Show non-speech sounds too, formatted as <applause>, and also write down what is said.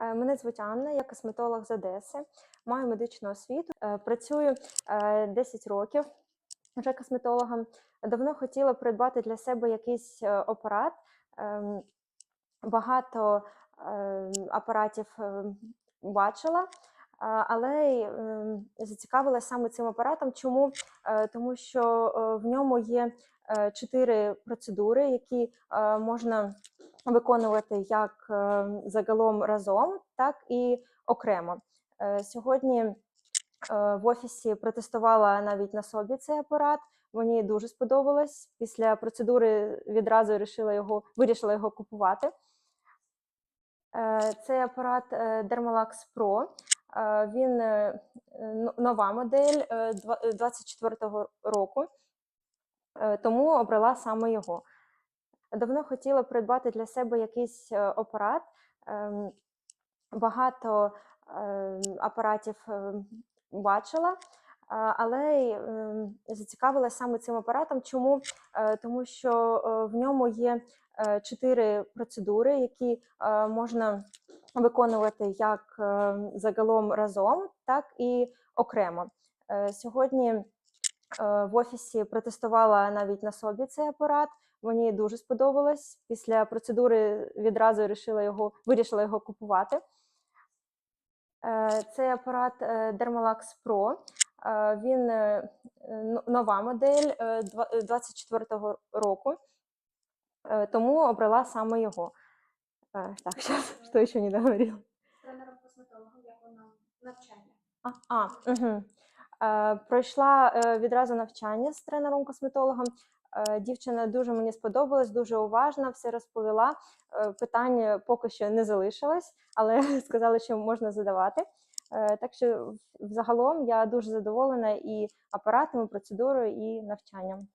Е, Мене звуть Анна, я косметолог з Одеси, маю медичну освіту, е, працюю е, 10 років вже косметологом. Давно хотіла придбати для себе якийсь е, апарат. Ем, Багато ем, апаратів ем, бачила, але ем, зацікавилася саме цим апаратом. Чому? Е, Тому що е, в ньому є е, чотири процедури, які можна виконувати як загалом разом, так і окремо. Сьогодні в офісі протестувала навіть на собі цей апарат. Мені дуже сподобалось. Після процедури відразу вирішила його, вирішила його купувати. Цей апарат Dermalax Pro. Е, Він е, нова модель е, е, 24-го року, тому обрала саме його. Давно хотіла придбати для себе якийсь апарат. Ем, Багато ем, апаратів ем, бачила, але зацікавилася саме цим апаратом. Чому? Тому що в ньому є чотири процедури, які можна виконувати як е, загалом разом, так і окремо. Е, Сьогодні е, в офісі протестувала навіть на собі цей апарат. Мені дуже сподобалось. Після процедури відразу вирішила його, вирішила його купувати. Е, Цей апарат Dermalax Pro. Він нова модель е, два- е, 24-го року, тому обрала саме його. Е, Так, сейчас, що ще не договорила. з тренером косметологом, як вона навчання. А, а угу. е, пройшла е, відразу навчання з тренером-косметологом. Е, дівчина дуже мені сподобалась, дуже уважна, все розповіла. Е, питань поки що не залишилось, але <laughs> сказали, що можна задавати. Е, так що взагалом я дуже задоволена і апаратом, і процедурою, і навчанням.